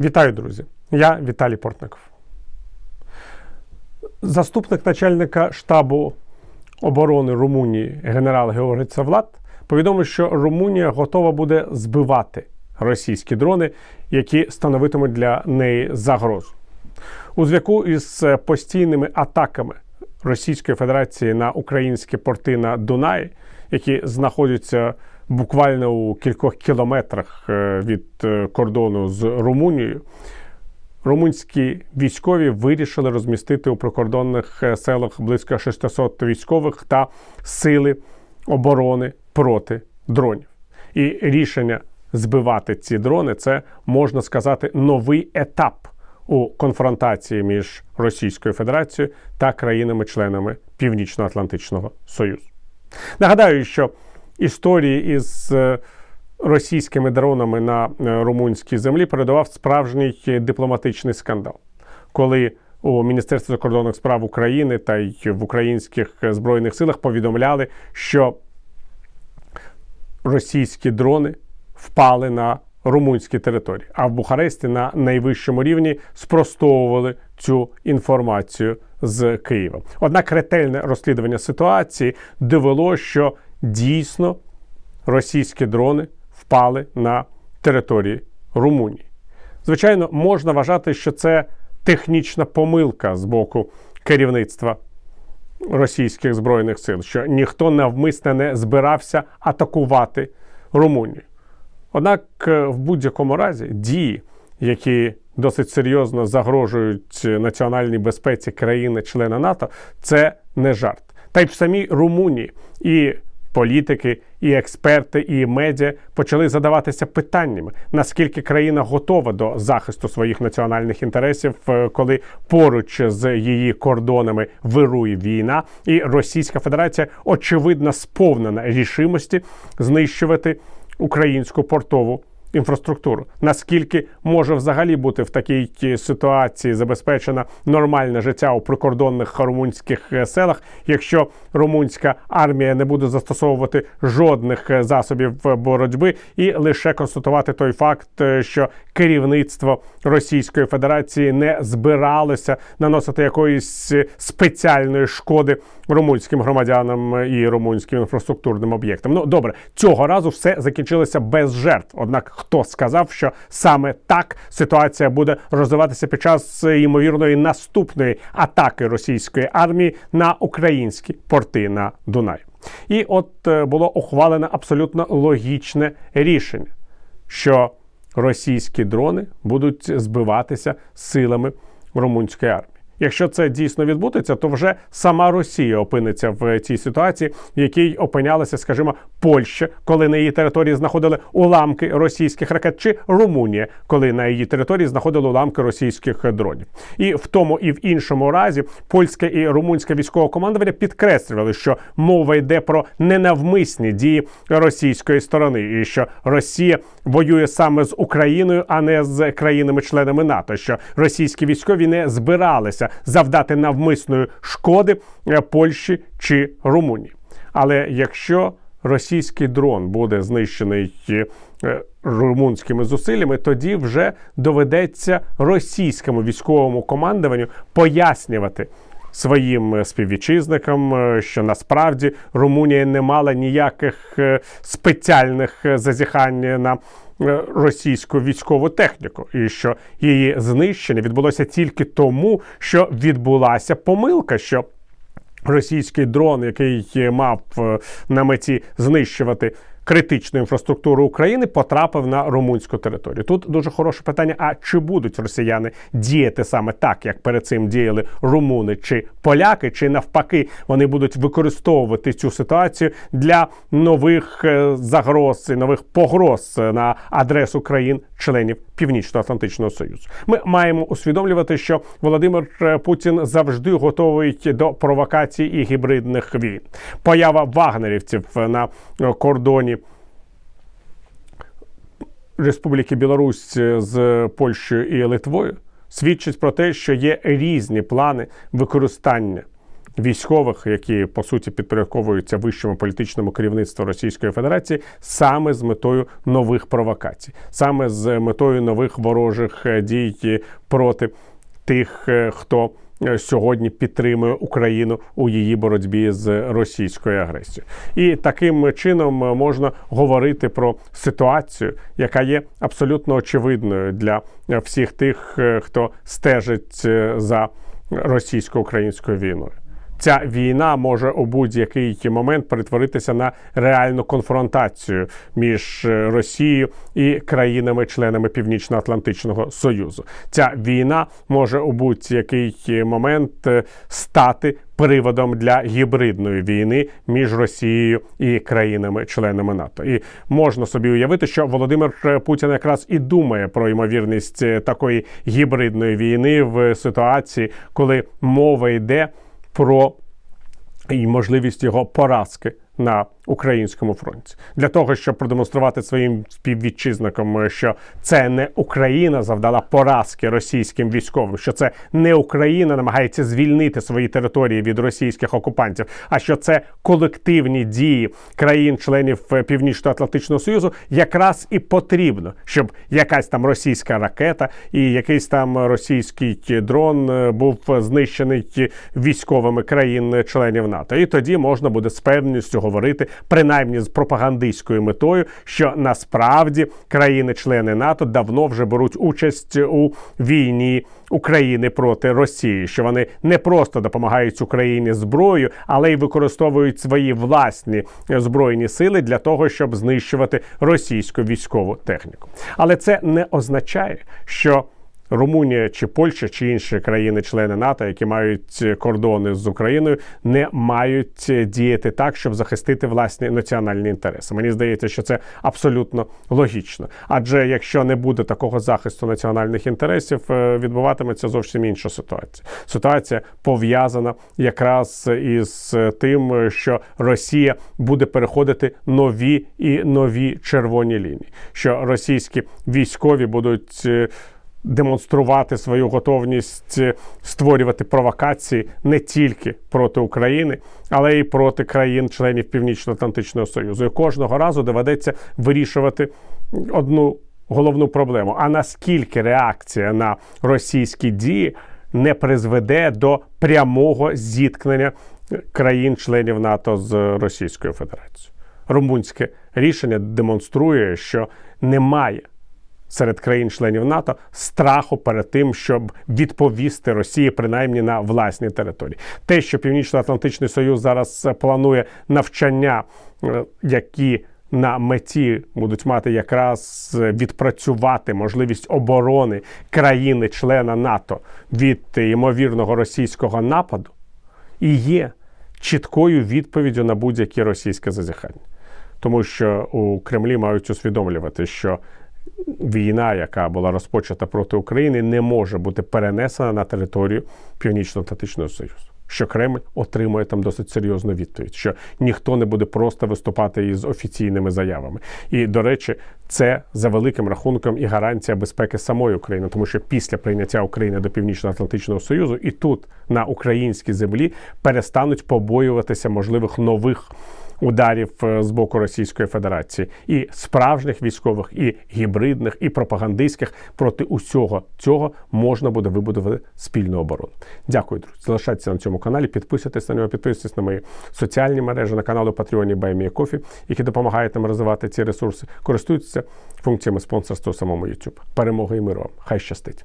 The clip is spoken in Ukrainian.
Вітаю, друзі! Я Віталій Портников. Заступник начальника штабу оборони Румунії генерал Георгій Цавлат повідомив, що Румунія готова буде збивати російські дрони, які становитимуть для неї загрозу. У зв'язку із постійними атаками Російської Федерації на українські порти на Дунаї, які знаходяться буквально у кількох кілометрах е, від е, кордону з Румунією, румунські військові вирішили розмістити у прикордонних е, селах близько 600 військових та сили оборони проти дронів. І рішення збивати ці дрони це можна сказати новий етап у конфронтації між Російською Федерацією та країнами-членами Північно-Атлантичного Союзу. Нагадаю, що історії із е, російськими дронами на е, румунській землі передавав справжній дипломатичний скандал, коли у Міністерстві закордонних справ України та й в українських збройних силах повідомляли, що російські дрони впали на румунські території, а в Бухаресті на найвищому рівні спростовували цю інформацію з Києва. Однак ретельне розслідування ситуації довело, що дійсно російські дрони впали на території Румунії. Звичайно, можна вважати, що це технічна помилка з боку керівництва російських збройних сил, що ніхто навмисне не збирався атакувати Румунію. Однак, е, в будь-якому разі дії, які досить серйозно загрожують національній безпеці країни-члена НАТО, це не жарт. Та й в самій Румунії і політики, і експерти, і медіа почали задаватися питаннями, наскільки країна готова до захисту своїх національних інтересів, е, коли поруч з її кордонами вирує війна, і Російська Федерація очевидно сповнена рішимості знищувати українську портову інфраструктуру. Наскільки може взагалі бути в такій ситуації забезпечена нормальне життя у прикордонних румунських е, селах, якщо румунська армія не буде застосовувати жодних е, засобів боротьби і лише констатувати той факт, е, що керівництво Російської Федерації не збиралося наносити якоїсь спеціальної шкоди румунським громадянам і румунським інфраструктурним об'єктам. Ну добре, цього разу все закінчилося без жертв. Однак хто сказав, що саме так ситуація буде розвиватися під час ймовірної наступної атаки російської армії на українські порти на Дунай. І от е, було ухвалено абсолютно логічне рішення, що російські дрони будуть збиватися силами румунської армії. Якщо це дійсно відбудеться, то вже сама Росія опиниться в цій ситуації, в якій опинялася, скажімо, Польща, коли на її території знаходили уламки російських ракет, чи Румунія, коли на її території знаходили уламки російських дронів. І в тому і в іншому разі польське і румунське військове командування підкреслювали, що мова йде про ненавмисні дії російської сторони, і що Росія воює саме з Україною, а не з країнами-членами НАТО. Що російські військові не збиралися завдати навмисної шкоди е, Польщі чи Румунії. Але якщо російський дрон буде знищений е, румунськими зусиллями, тоді вже доведеться російському військовому командуванню пояснювати. Своїм співвітчизникам, е, що насправді Румунія не мала ніяких спеціальних зазіхань на російську військову техніку, і що її знищення відбулося тільки тому, що відбулася помилка. що Російський дрон, який мав е, на меті знищувати критичну інфраструктуру України потрапив на румунську територію. Тут дуже хороше питання: а чи будуть росіяни діяти саме так, як перед цим діяли румуни чи поляки, чи навпаки вони будуть використовувати цю ситуацію для нових е, загроз і нових погроз на адресу країн-членів Північно-Атлантичного Союзу? Ми маємо усвідомлювати, що Володимир е, Путін завжди готовий до провокацій і гібридних війн. Поява вагнерівців на кордоні Республіки Білорусь з Польщею і Литвою свідчить про те, що є різні плани використання військових, які по суті підпорядковуються вищому політичному керівництву Російської Федерації, саме з метою нових провокацій, саме з метою нових ворожих е, дій проти тих, е, хто е, сьогодні підтримує Україну у її боротьбі з російською агресією. І таким чином можна говорити про ситуацію, яка є абсолютно очевидною для всіх тих, е, хто стежить е, за російсько-українською війною. Ця війна може у будь-який момент перетворитися на реальну конфронтацію між е, Росією і країнами-членами Північно-Атлантичного Союзу. Ця війна може у будь-який момент е, стати приводом для гібридної війни між Росією і країнами-членами НАТО. І можна собі уявити, що Володимир Путін якраз і думає про ймовірність е, такої гібридної війни в ситуації, коли мова йде про і можливість його поразки на українському фронті для того, щоб продемонструвати своїм співвітчизникам, що це не Україна завдала поразки російським військовим, що це не Україна намагається звільнити свої території від російських окупантів, а що це колективні дії країн-членів Північно-Атлантичного Союзу, якраз і потрібно, щоб якась там російська ракета і якийсь там російський дрон був знищений військовими країн-членів НАТО. І тоді можна буде з певністю говорити принаймні з пропагандистською метою, що насправді країни-члени НАТО давно вже беруть участь у війні України проти Росії, що вони не просто допомагають Україні зброєю, але й використовують свої власні збройні сили для того, щоб знищувати російську військову техніку. Але це не означає, що Румунія чи Польща чи інші країни-члени НАТО, які мають кордони з Україною, не мають діяти так, щоб захистити власні національні інтереси. Мені здається, що це абсолютно логічно. Адже якщо не буде такого захисту національних інтересів, е, відбуватиметься зовсім інша ситуація. Ситуація пов'язана якраз із тим, що Росія буде переходити нові і нові червоні лінії, що російські військові будуть. Е, демонструвати свою готовність е, створювати провокації не тільки проти України, але й проти країн-членів Північно-Атлантичного Союзу. І кожного разу доведеться вирішувати одну головну проблему: а наскільки реакція на російські дії не призведе до прямого зіткнення країн-членів НАТО з Російською Федерацією? Румунське рішення демонструє, що немає серед країн-членів НАТО страху перед тим, щоб відповісти Росії принаймні на власні території. Те, що Північно-Атлантичний Союз зараз планує навчання, е, які на меті будуть мати якраз відпрацювати можливість оборони країни-члена НАТО від ймовірного російського нападу, і є чіткою відповіддю на будь-які російське зазіхання. Тому що у Кремлі мають усвідомлювати, що війна, яка була розпочата проти України, не може бути перенесена на територію Північно-Атлантичного Союзу. Що Кремль отримує там досить серйозну відповідь, що ніхто не буде просто виступати із офіційними заявами. І до речі, це за великим рахунком і гарантія безпеки самої України, тому що після прийняття України до Північно-Атлантичного Союзу і тут на українській землі перестануть побоюватися можливих нових ударів е, з боку Російської Федерації, і справжніх військових, і гібридних, і пропагандистських проти усього цього можна буде вибудувати спільну оборону. Дякую, друзі. Залишайтеся на цьому каналі, підписуйтесь на нього, підписуйтесь на мої соціальні мережі, на каналу Patreon Баймія Кофі, які допомагають нам розвивати ці ресурси. Користуйтеся функціями спонсорства у самому YouTube. Перемоги і миру. Хай щастить.